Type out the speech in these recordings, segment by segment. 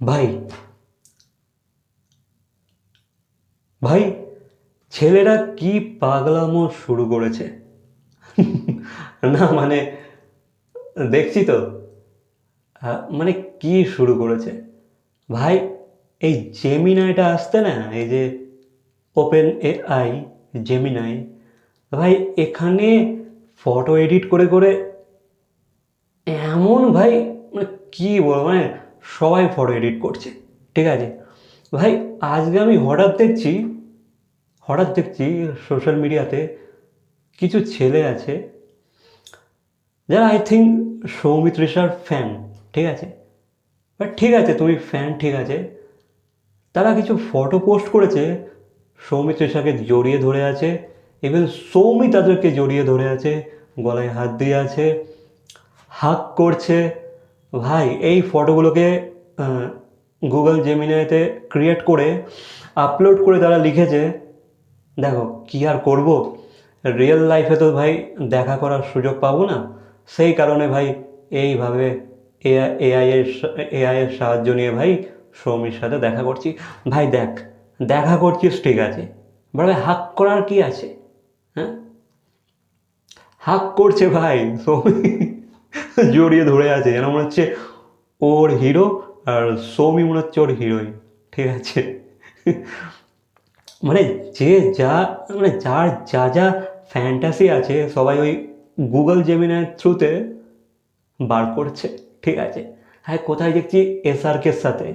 ভাই ভাই, ছেলেরা কি পাগলামো শুরু করেছে? না মানে দেখছি তো মানে কি শুরু করেছে? ভাই, এই জেমিনাইটা আসতে না, এই যে ওপেন এ আই জেমিনাই ভাই, এখানে ফটো এডিট করে করে, এমন ভাই মানে কী বলব মানে সবাই ফটো এডিট করছে, ঠিক আছে? ভাই, আজকে আমি হঠাৎ দেখছি হঠাৎ দেখছি সোশ্যাল মিডিয়াতে কিছু ছেলে আছে, যারা আই থিঙ্ক সৌমিত সৌমিত্রিষার ফ্যান ঠিক আছে? বাট ঠিক আছে, তুমি ফ্যান ঠিক আছে? তারা কিছু ফটো পোস্ট করেছে সৌমিত সৌমিত্রিষাকে জড়িয়ে ধরে আছে ইভেন সৌমি তাদেরকে জড়িয়ে ধরে আছে, গলায় হাত দিয়ে আছে হাক করছে ভাই, এই ফটোগুলোকে গুগল জেমিনাইতে ক্রিয়েট করে আপলোড করে তারা লিখেছে। দেখো, কি আর করব? রিয়েল লাইফে তো ভাই দেখা করার সুযোগ পাবো না। সেই কারণে ভাই এইভাবে এআই এর এআই এর সাহায্য নিয়ে ভাই সৌমির সাথে দেখা করছি। ভাই দেখ, দেখা করছিস ঠিক আছে ভাই হাক করার কি আছে হ্যাঁ? হাক করছে ভাই সৌমি। জড়িয়ে ধরে আছে। যেন মনে হচ্ছে ওর হিরো আর সৌমি মনে হচ্ছে ওর হিরোইন ঠিক আছে? মানে যে যা মানে যার যা যা ফ্যান্টাসি আছে, সবাই ওই গুগল জেমিনার থ্রুতে বার করছে। ঠিক আছে? হ্যাঁ কোথায় দেখছি এসআরকের সাথে?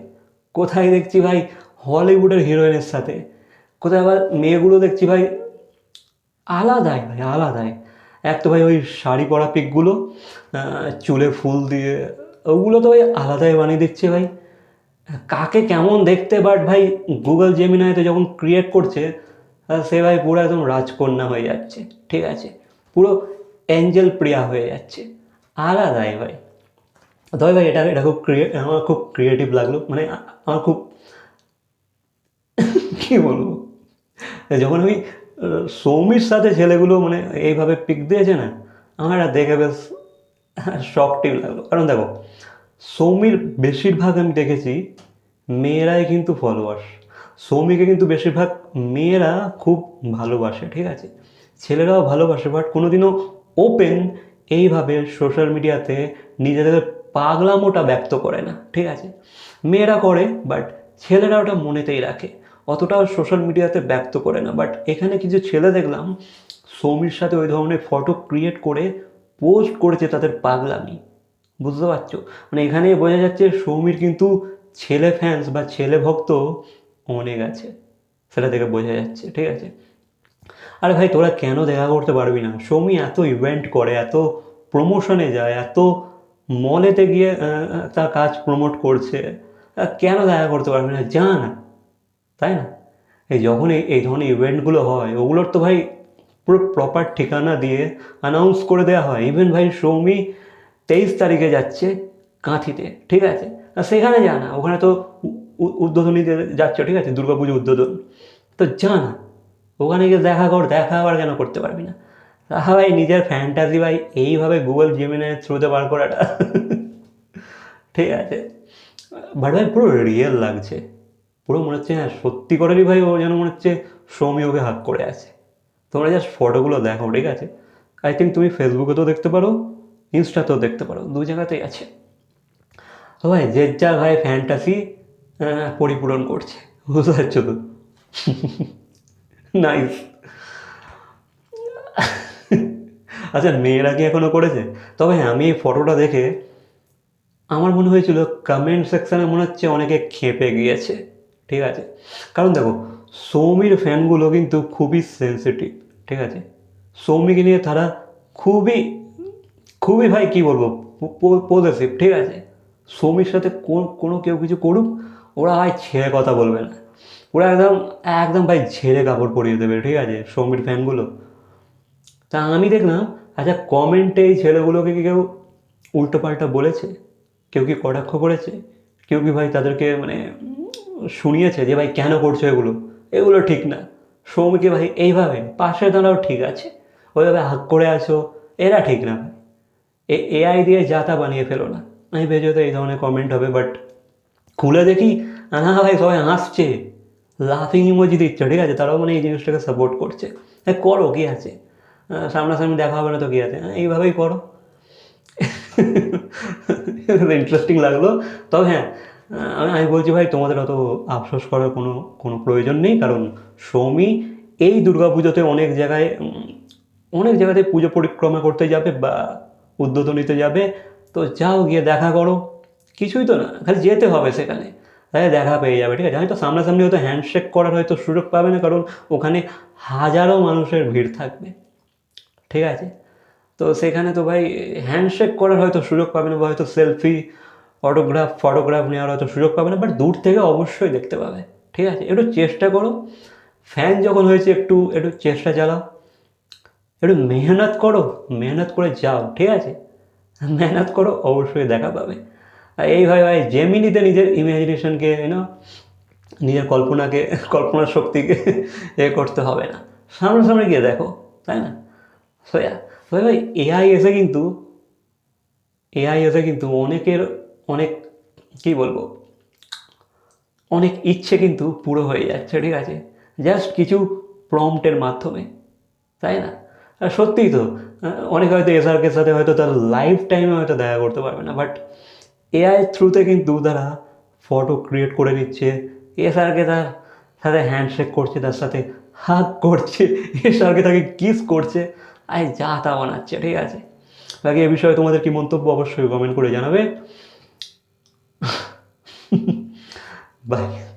কোথায় দেখছি ভাই হলিউডের হিরোইনের সাথে? কোথায় আবার মেয়েগুলো দেখছি ভাই? আলাদাই ভাই, আলাদাই। এক তো ভাই ওই শাড়ি পরা পিকগুলো চুলে ফুল দিয়ে, ওগুলো তো ভাই আলাদাই বানিয়ে দিচ্ছে ভাই। কাকে কেমন দেখতে বাট ভাই গুগল জেমিনাইতে যখন ক্রিয়েট করছে সে ভাই পুরো একদম রাজকন্যা হয়ে যাচ্ছে, ঠিক আছে? পুরো অ্যাঞ্জেল প্রিয়া হয়ে যাচ্ছে, আলাদাই ভাই। তবে ভাই এটা এটা খুব ক্রিয়ে আমার খুব ক্রিয়েটিভ লাগল মানে আমার খুব, কী বলব? যখন আমি সৌমির সাথে ছেলেগুলো মানে এইভাবে পিক দিয়েছে না, আমার দেখে বেশ শকটিভ লাগল। কারণ দেখো, সৌমির বেশিরভাগ আমি দেখেছি মেয়েরাই কিন্তু ফলোয়ার্স সৌমিকে কিন্তু বেশিরভাগ মেয়েরা খুব ভালোবাসে, ঠিক আছে? ছেলেরাও ভালোবাসে বাট কোনোদিনও ওপেন এইভাবে সোশ্যাল মিডিয়াতে নিজেদের পাগলামোটা ব্যক্ত করে না, ঠিক আছে? মেয়েরা করে বাট ছেলেরা ওটা মনেতেই রাখে। অতটাও সোশ্যাল মিডিয়াতে ব্যক্ত করে না বাট এখানে কিছু ছেলে দেখলাম, সৌমির সাথে ওই ধরনের ফটো ক্রিয়েট করে পোস্ট করেছে তাদের পাগলামি। বুঝতে পারছ? মানে এখানে বোঝা যাচ্ছে সৌমির কিন্তু ছেলে ফ্যান্স বা ছেলে ভক্ত অনেক আছে, সেটা দেখে বোঝা যাচ্ছে, ঠিক আছে? আরে ভাই, তোরা কেন দেখা করতে পারবি না? সৌমি এত ইভেন্ট করে, এত প্রমোশনে যায়, এত মলেতে গিয়ে তার কাজ প্রমোট করছে, কেন দেখা করতে পারবি না? যা না তাই না? এই যখনই এই ধরনের ইভেন্টগুলো হয়, ওগুলোর তো ভাই পুরো প্রপার ঠিকানা দিয়ে অ্যানাউন্স করে দেওয়া হয়। ইভেন ভাই সৌমি তেইশ তারিখে যাচ্ছে কাঁথিতে, ঠিক আছে? সেখানে যা না ওখানে তো উ- উ- উদ্বোধনীতে যাচ্ছ, ঠিক আছে? দুর্গা দুর্গাপুজো উদ্বোধন। তো যা না ওখানে গিয়ে দেখা কর, দেখা আবার কেন করতে পারবি না? তাহা ভাই, নিজের ফ্যান্টাসি ভাই, এইভাবে গুগল জিমিনের থ্রুতে বার করাটা। ঠিক আছে? বাট ভাই পুরো রিয়েল লাগছে। পুরো মনে হচ্ছে হ্যাঁ সত্যি করেরই ভাই ও যেন মনে হচ্ছে সৌমি ওকে হাক করে আছে। তোমরা জাস্ট ফটোগুলো দেখো, ঠিক আছে? আই থিঙ্ক তুমি ফেসবুকেতেও দেখতে পারো ইনস্টাতেও দেখতে পারো, দু জায়গাতেই আছে। তো ভাই, যে যার ভাই ফ্যান্টাসি পরিপূরণ করছে, বুঝতে পারছ তো? নাইস আচ্ছা মেয়েরা কি এখনও করেছে? তবে হ্যাঁ আমি এই ফটোটা দেখে আমার মনে হয়েছিল কমেন্ট সেকশানে মনে হচ্ছে অনেকে খেপে গিয়েছে। ঠিক আছে? কারণ দেখো, সৌমির ফ্যানগুলো কিন্তু খুবই সেন্সিটিভ ঠিক আছে? সৌমিকে নিয়ে তারা খুবই খুবই ভাই, কি বলব পজিটিভ ঠিক আছে? সৌমির সাথে কোন, কোনো কেউ কিছু করুক, ওরা ভাই ছেড়ে কথা বলবে না। ওরা একদম একদম ভাই ঝেড়ে কাপড় পরিয়ে দেবে, ঠিক আছে, সৌমির ফ্যানগুলো। তা আমি দেখলাম আচ্ছা কমেন্টে এই ছেলেগুলোকে কি কেউ উল্টোপাল্টা বলেছে? কেউ কি কটাক্ষ করেছে? কেউ কি ভাই তাদেরকে মানে শুনিয়েছে যে, ভাই, কেন করছ এগুলো? এগুলো ঠিক না। সৌমিকে, ভাই, এইভাবে পাশে দাঁড়াও ঠিক আছে। ওইভাবে হাক করে আছো, এরা ঠিক না এ, এআই দিয়ে যাতা বানিয়ে ফেলো না। আমি ভেবে তো এই ধরনের কমেন্ট হবে বাট খুলে দেখি না ভাই, সবাই হাসছে। লাফিং ইমোজি দিচ্ছে, ঠিক আছে? তারাও মানে এই জিনিসটাকে সাপোর্ট করছে। হ্যাঁ করো, কী আছে? সামনাসামনি দেখা হবে না তো কী আছে? এইভাবেই করো। ইন্টারেস্টিং লাগল। তবে হ্যাঁ আমি আমি বলছি ভাই, তোমাদের অত আফসোস করার কোনো কোনো প্রয়োজন নেই, কারণ সৌমি এই দুর্গা পুজোতে অনেক জায়গায় অনেক জায়গাতে পুজো পরিক্রমা করতে যাবে বা উদ্বোধনীতে যাবে। তো যাও গিয়ে দেখা করো। কিছুই তো না, খালি যেতে হবে সেখানে। তাহলে দেখা পেয়ে যাবে, ঠিক আছে? হয়তো সামনাসামনি হয়তো হ্যান্ডশেক করার হয়তো সুযোগ পাবে না, কারণ ওখানে হাজারো মানুষের ভিড় থাকবে, ঠিক আছে? তো সেখানে তো ভাই হ্যান্ডশেক করার হয়তো সুযোগ পাবে না বা হয়তো সেলফি অটোগ্রাফ ফটোগ্রাফ নেওয়ার হয়তো সুযোগ পাবে না বাট দূর থেকে অবশ্যই দেখতে পাবে। ঠিক আছে? একটু চেষ্টা করো। ফ্যান যখন হয়েছে একটু একটু চেষ্টা চালাও। একটু মেহনত করো। মেহনত করে যাও, ঠিক আছে? মেহনত করো, অবশ্যই দেখা পাবে। আর এইভাবে ভাই জেমিনিতে নিজের ইমাজিনেশনকে না নিজের কল্পনাকে, কল্পনার শক্তিকে এ করতে হবে না। সামনাসামনি গিয়ে দেখো, তাই না? সোয়া তবে ভাই এআই এসে কিন্তু এআই এসে কিন্তু অনেকের অনেক, কি বলব? অনেক ইচ্ছে কিন্তু পুরো হয়ে যাচ্ছে, ঠিক আছে? জাস্ট কিছু প্রম্পটের মাধ্যমে, তাই না? আর সত্যিই তো অনেকে হয়তো এসআরকের সাথে হয়তো তার লাইফ টাইমে হয়তো দেখা করতে পারবে না বাট এআই থ্রুতে কিন্তু তারা ফটো ক্রিয়েট করে নিচ্ছে এসআরকে তার সাথে হ্যান্ডশেক করছে, তার সাথে হাক করছে এসআরকে তাকে কিস করছে, আয় যা তা বানাচ্ছে, ঠিক আছে? বাকি এ বিষয়ে তোমাদের কি মন্তব্য অবশ্যই কমেন্ট করে জানাবে। Bye.